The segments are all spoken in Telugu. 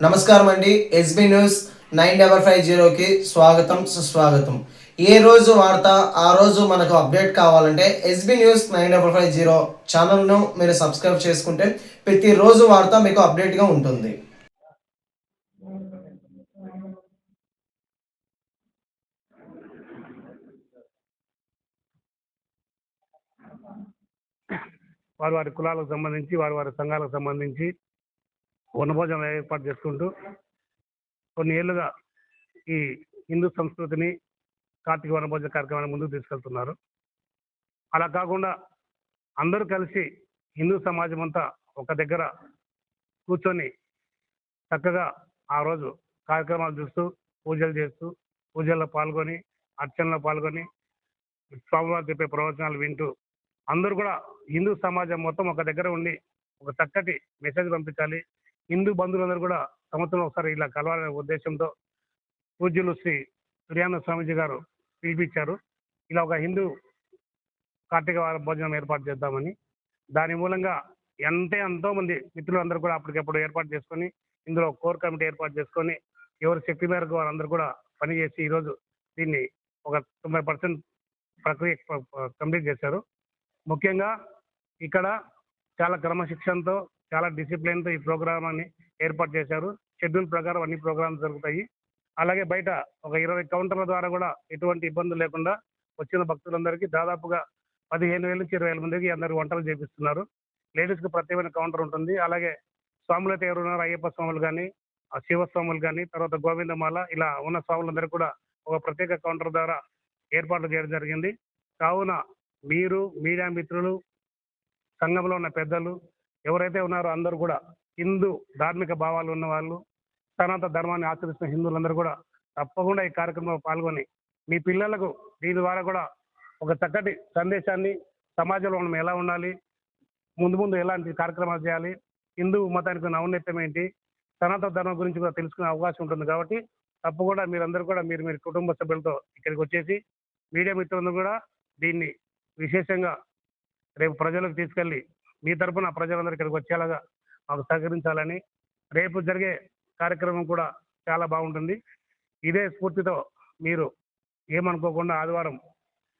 నమస్కారం అండి SB news nine double five జీరోకి స్వాగతం సుస్వాగతం. ఏ రోజు వార్త ఆ రోజు మనకు అప్డేట్ కావాలంటే SB news nine double five zero ఛానల్ను మీరు సబ్స్క్రైబ్ చేసుకుంటే ప్రతిరోజు వార్త మీకు అప్డేట్గా ఉంటుంది. వారి వారి కులాలకు సంబంధించి వారి వారి సంఘాలకు సంబంధించి వనభోజనం ఏర్పాటు చేసుకుంటూ కొన్ని ఏళ్ళుగా ఈ హిందూ సంస్కృతిని కార్తీక వనభోజన కార్యక్రమాన్ని ముందుకు తీసుకెళ్తున్నారు. అలా కాకుండా అందరూ కలిసి హిందూ సమాజం అంతా ఒక దగ్గర కూర్చొని చక్కగా ఆ రోజు కార్యక్రమాలు చూస్తూ పూజలు చేస్తూ పూజల్లో పాల్గొని అర్చనలో పాల్గొని స్వామివారు చెప్పే ప్రవచనాలు వింటూ అందరూ కూడా హిందూ సమాజం మొత్తం ఒక దగ్గర ఉండి ఒక చక్కటి మెసేజ్ పంపించాలి. హిందూ బంధువులందరూ కూడా సంవత్సరం ఒకసారి ఇలా కలవాలనే ఉద్దేశంతో పూజ్యులు శ్రీ సూర్యానంద స్వామీజీ గారు పిలిపించారు. ఇలా ఒక హిందూ కార్తీక వార భోజనం ఏర్పాటు చేద్దామని. దాని మూలంగా ఎంతే ఎంతో మంది మిత్రులందరూ కూడా అప్పటికప్పుడు ఏర్పాటు చేసుకొని ఇందులో కోర్ కమిటీ ఏర్పాటు చేసుకొని ఎవరి శక్తి మేరకు వారందరూ కూడా పనిచేసి ఈరోజు దీన్ని ఒక తొంభై పర్సెంట్ ప్రక్రియ కంప్లీట్ చేశారు. ముఖ్యంగా ఇక్కడ చాలా క్రమశిక్షణతో చాలా డిసిప్లిన్తో ఈ ప్రోగ్రామాన్ని ఏర్పాటు చేశారు. షెడ్యూల్ ప్రకారం అన్ని ప్రోగ్రామ్స్ జరుగుతాయి. అలాగే బయట ఒక ఇరవై కౌంటర్ల ద్వారా కూడా ఎటువంటి ఇబ్బందులు లేకుండా వచ్చిన భక్తులందరికీ దాదాపుగా పదిహేను వేల నుంచి ఇరవై వేల మందికి అందరు వంటలు చేపిస్తున్నారు. లేడీస్కి ప్రత్యేకమైన కౌంటర్ ఉంటుంది. అలాగే స్వాములు అయితే ఉన్నారు అయ్యప్ప స్వాములు కానీ శివస్వాములు కానీ తర్వాత గోవిందమాల ఇలా ఉన్న స్వాములందరూ కూడా ఒక ప్రత్యేక కౌంటర్ ద్వారా ఏర్పాట్లు చేయడం జరిగింది. కావున మీరు మీడియా మిత్రులు సంఘంలో ఉన్న పెద్దలు ఎవరైతే ఉన్నారో అందరూ కూడా హిందూ ధార్మిక భావాలు ఉన్న వాళ్ళు సనాతన ధర్మాన్ని ఆచరిస్తున్న హిందువులందరూ కూడా తప్పకుండా ఈ కార్యక్రమంలో పాల్గొని మీ పిల్లలకు దీని ద్వారా కూడా ఒక చక్కటి సందేశాన్ని సమాజంలో మనం ఎలా ఉండాలి ముందు ముందు ఎలాంటి కార్యక్రమాలు చేయాలి హిందూ మతానికి ఔన్నత్యం ఏంటి సనాతన ధర్మం గురించి కూడా తెలుసుకునే అవకాశం ఉంటుంది కాబట్టి తప్పకుండా మీరందరూ కూడా మీరు మీరు కుటుంబ సభ్యులతో ఇక్కడికి వచ్చేసి మీడియా మిత్రులందరూ కూడా దీన్ని విశేషంగా రేపు ప్రజలకు తీసుకెళ్ళి మీ తరఫున ప్రజలందరూ ఇక్కడికి వచ్చేలాగా మాకు సహకరించాలని రేపు జరిగే కార్యక్రమం కూడా చాలా బాగుంటుంది. ఇదే స్ఫూర్తితో మీరు ఏమనుకోకుండా ఆదివారం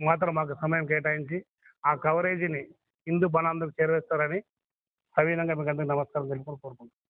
మాత్రం మాకు సమయం కేటాయించి ఆ కవరేజీని హిందూ బలాందరూ చేరవేస్తారని సవీనంగా మీకు అందరికీ నమస్కారం తెలుపుకొని కోరుకుంటున్నాను